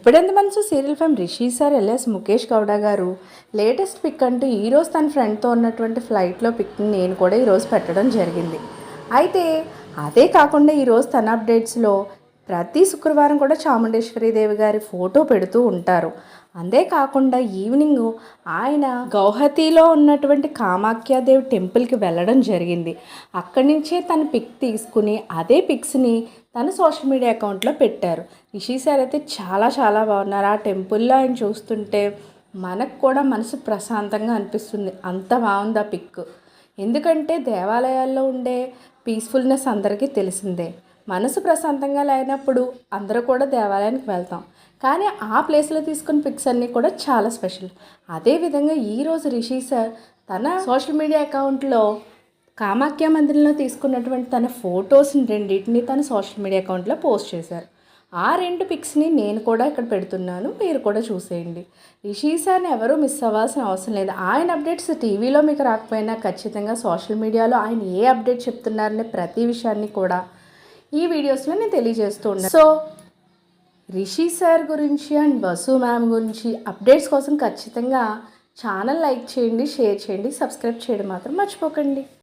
Guppedantha Manasu serial fame Rishi sir L S Mukesh Gowda గారు? Latest pick అంటూ ఈరోజు తన ఫ్రెండ్తో ఉన్నటువంటి ఫ్లైట్లో పిక్ని నేను కూడా ఈరోజు పెట్టడం జరిగింది. అయితే అదే కాకుండా ఈరోజు తన అప్డేట్స్లో ప్రతి శుక్రవారం కూడా చాముండేశ్వరి దేవి గారి ఫోటో పెడుతూ ఉంటారు. అంతేకాకుండా ఈవినింగ్ ఆయన గౌహతిలో ఉన్నటువంటి కామాఖ్యాదేవి టెంపుల్కి వెళ్ళడం జరిగింది. అక్కడి నుంచే తన పిక్ తీసుకుని అదే పిక్స్ని తన సోషల్ మీడియా అకౌంట్లో పెట్టారు. రిషి సార్ అయితే చాలా చాలా బాగున్నారు. ఆ టెంపుల్లో ఆయన చూస్తుంటే మనకు కూడా మనసు ప్రశాంతంగా అనిపిస్తుంది. అంత బాగుంది ఆ పిక్ ఎందుకంటే దేవాలయాల్లో ఉండే పీస్ఫుల్నెస్ అందరికీ తెలిసిందే. మనసు ప్రశాంతంగా లేనప్పుడు అందరూ కూడా దేవాలయానికి వెళ్తాం. కానీ ఆ ప్లేస్లో తీసుకున్న పిక్స్ అన్నీ కూడా చాలా స్పెషల్. అదేవిధంగా ఈరోజు రిషి సార్ తన సోషల్ మీడియా అకౌంట్లో కామాఖ్య మందిరంలో తీసుకున్నటువంటి తన ఫొటోస్ని రెండింటిని తన సోషల్ మీడియా అకౌంట్లో పోస్ట్ చేశారు. ఆ రెండు పిక్స్ని నేను కూడా ఇక్కడ పెడుతున్నాను. మీరు కూడా చూసేయండి. రిషి సార్ని ఎవరూ మిస్ అవ్వాల్సిన అవసరం లేదు. ఆయన అప్డేట్స్ టీవీలో మీకు రాకపోయినా ఖచ్చితంగా సోషల్ మీడియాలో ఆయన ఏ అప్డేట్ చెప్తున్నారనే ప్రతి విషయాన్ని కూడా ఈ వీడియోస్లో నేను తెలియజేస్తూ ఉన్నాను సో రిషి సార్ గురించి అండ్ వసు మ్యామ్ గురించి అప్డేట్స్ కోసం ఖచ్చితంగా ఛానల్ లైక్ చేయండి షేర్ చేయండి సబ్స్క్రైబ్ చేయడం మాత్రం మర్చిపోకండి.